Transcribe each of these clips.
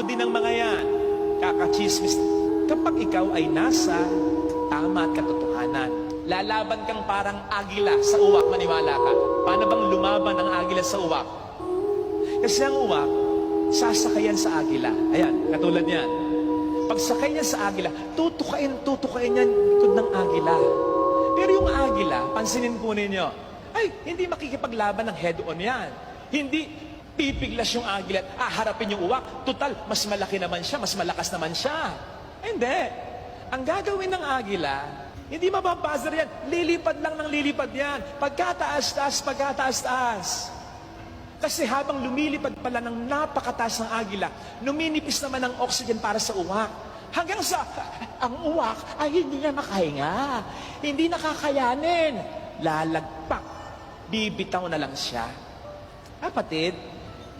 Pagod din ng mga yan. Kakachismis. Kapag ikaw ay nasa tama at katotohanan, lalaban kang parang agila sa uwak, maniwala ka. Paano bang lumaban ang agila sa uwak? Kasi ang uwak, sasakayan sa agila. Ayan, katulad niyan. Pagsakay niya sa agila, tutukain, tutukain niya likod ng agila. Pero yung agila, pansinin po ninyo, ay, hindi makikipaglaban ng head-on yan. Hindi pipiglas yung agila at aharapin yung uwak. Total, mas malaki naman siya, mas malakas naman siya. Hindi. Ang gagawin ng agila, hindi mababuzzer yan. Lilipad lang ng lilipad yan. Pagkataas-taas, pagkataas-taas. Kasi habang lumilipad pala ng napakataas ng agila, numinipis naman ang oxygen para sa uwak. Hanggang sa ang uwak ay hindi niya makahinga. Hindi nakakayanin. Lalagpak. Bibitaw na lang siya. Kapatid,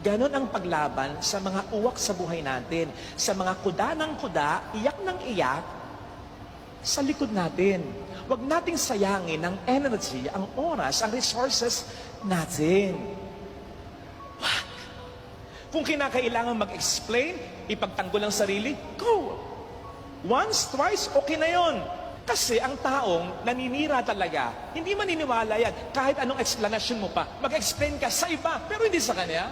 ganon ang paglaban sa mga uwak sa buhay natin. Sa mga kuda ng kuda, iyak ng iyak, sa likod natin. Huwag nating sayangin ang energy, ang oras, ang resources natin. Wag. Kung kinakailangan mag-explain, ipagtanggol ang sarili, go. Once, twice, okay na yon. Kasi ang taong naninira talaga, hindi maniniwala yan. Kahit anong explanation mo pa, mag-explain ka sa iba, pero hindi sa kanya.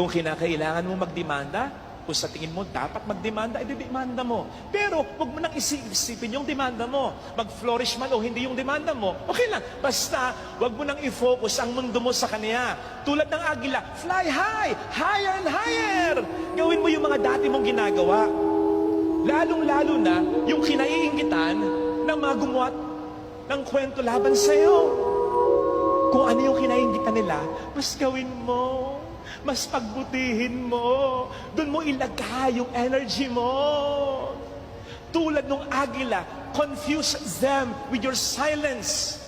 Kung kinakailangan mo magdemanda, kung sa tingin mo dapat magdemanda, edi-demanda mo. Pero huwag mo nang isipin yung demanda mo. Mag-flourish man o hindi yung demanda mo, okay lang. Basta, huwag mo nang i-focus ang mundo mo sa kanya. Tulad ng agila, fly high, higher and higher. Gawin mo yung mga dati mong ginagawa. Lalong-lalo na yung kinaiingitan ng mga gumawa ng kwento laban sa'yo. Kung ano yung kinaingitan nila, mas gawin mo. Mas pagbutihin mo. Doon mo ilagay yung energy mo. Tulad ng agila, confuse them with your silence.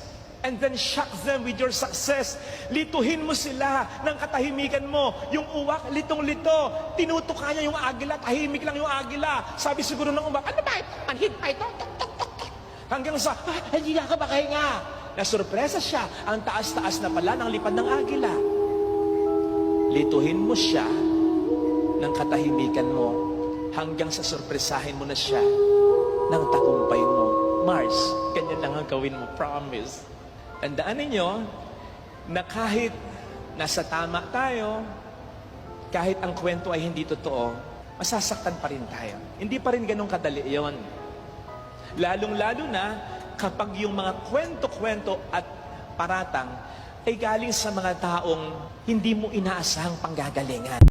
And then shock them with your success. Lituhin mo sila ng katahimikan mo. Yung uwak, litong-lito. Tinutuka niya yung agila, tahimik lang yung agila. Sabi siguro ng uwak, ano ba? Manhid pa ito? Tok. Hanggang sa, ah, hindi na ka makahinga. Nasurpresa siya. Ang taas-taas na pala ng lipad ng agila. Lituhin mo siya ng katahimikan mo hanggang sa sorpresahin mo na siya ng tagumpay mo. Mars, ganyan lang ang gawin mo. Promise. Tandaan ninyo na kahit nasa tama tayo, kahit ang kwento ay hindi totoo, masasaktan pa rin tayo. Hindi pa rin ganun kadali yon. Lalong-lalo na kapag yung mga kwento-kwento at paratang ay galing sa mga taong hindi mo inaasahang panggagalingan.